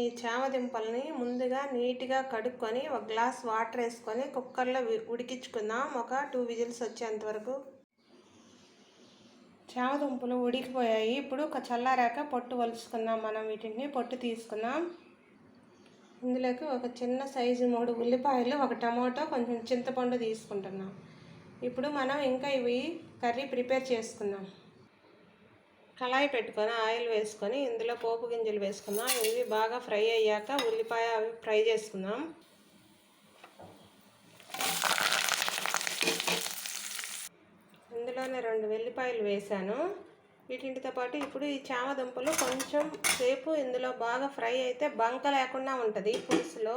ఈ చామదింపల్ని ముందుగా నీట్గా కడుక్కొని ఒక గ్లాస్ వాటర్ వేసుకొని కుక్కర్లో ఉడికించుకుందాం. ఒక టూ విజిల్స్ వచ్చేంత వరకు. చామదుంపలు ఉడికిపోయాయి. ఇప్పుడు ఒక చల్లారాక పొట్టు వలుచుకుందాం. మనం వీటిని పొట్టు తీసుకుందాం. ఇందులోకి ఒక చిన్న సైజు మూడు ఉల్లిపాయలు ఒక టమాటో కొంచెం చింతపండు తీసుకుంటున్నాం. ఇప్పుడు మనం ఇంకా ఇవి కర్రీ ప్రిపేర్ చేసుకుందాం. కళాయి పెట్టుకొని ఆయిల్ వేసుకొని ఇందులో పోపు గింజలు వేసుకుందాం. ఇవి బాగా ఫ్రై అయ్యాక ఉల్లిపాయ అవి ఫ్రై చేసుకుందాం. ఇందులోనే రెండు వెల్లిపాయలు వేసాను వీటింటితో పాటు ఇప్పుడు ఈ చామదుంపలు కొంచెం సేపు ఇందులో బాగా ఫ్రై అయితే బంక లేకుండా ఉంటుంది. పులుసులో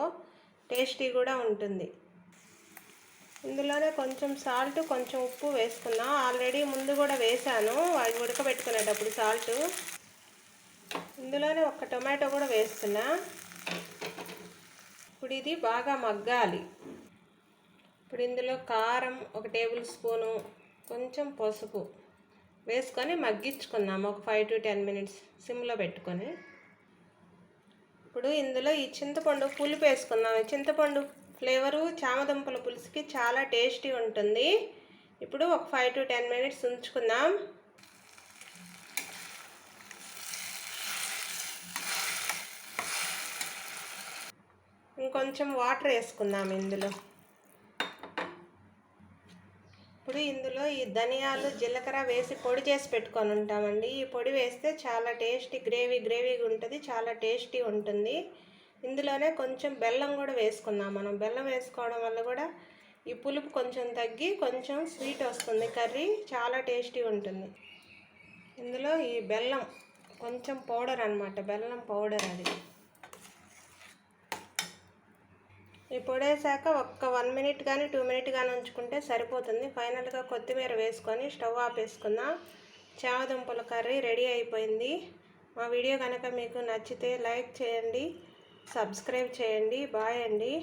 టేస్టీ కూడా ఉంటుంది. ఇందులోనే కొంచెం సాల్ట్ కొంచెం ఉప్పు వేసుకుందాం ఆల్రెడీ ముందు కూడా వేసాను. అవి ఉడకబెట్టుకునేటప్పుడు సాల్ట్ ఇందులోనే ఒక టొమాటో కూడా వేస్తున్నా. ఇప్పుడు ఇది బాగా మగ్గాలి. ఇప్పుడు ఇందులో కారం ఒక టేబుల్ స్పూను కొంచెం పసుపు వేసుకొని మగ్గించుకుందాం ఒక ఫైవ్ టు టెన్ మినిట్స్ సిమ్లో పెట్టుకొని. ఇప్పుడు ఇందులో ఈ చింతపండు పులుపు వేసుకుందాం చింతపండు ఫ్లేవరు చామదుంపల పులుసుకి చాలా టేస్టీ ఉంటుంది. ఇప్పుడు ఒక ఫైవ్ టు టెన్ మినిట్స్ ఉంచుకుందాం. ఇంకొంచెం వాటర్ వేసుకుందాం ఇందులో. ఇప్పుడు ఇందులో ఈ ధనియాలు జీలకర్ర వేసి పొడి చేసి పెట్టుకొని ఉంటామండి. ఈ పొడి వేస్తే చాలా టేస్టీ గ్రేవీ గ్రేవీగా ఉంటుంది చాలా టేస్టీ ఉంటుంది. ఇందులోనే కొంచెం బెల్లం కూడా వేసుకుందాం మనం. బెల్లం వేసుకోవడం వల్ల కూడా ఈ పులుపు కొంచెం తగ్గి కొంచెం స్వీట్ వస్తుంది. కర్రీ చాలా టేస్టీ ఉంటుంది. ఇందులో ఈ బెల్లం కొంచెం పౌడర్ అన్నమాట. బెల్లం పౌడర్ అది. ఈ పొడి వేసాక ఒక్క వన్ మినిట్ కానీ టూ మినిట్ కానీ ఉంచుకుంటే సరిపోతుంది. ఫైనల్గా కొత్తిమీర వేసుకొని స్టవ్ ఆపేసుకుందాం చామదుంపల కర్రీ రెడీ అయిపోయింది. మా వీడియో కనుక మీకు నచ్చితే లైక్ చేయండి. సబ్స్క్రైబ్ చేయండి. బాయ్ అండి.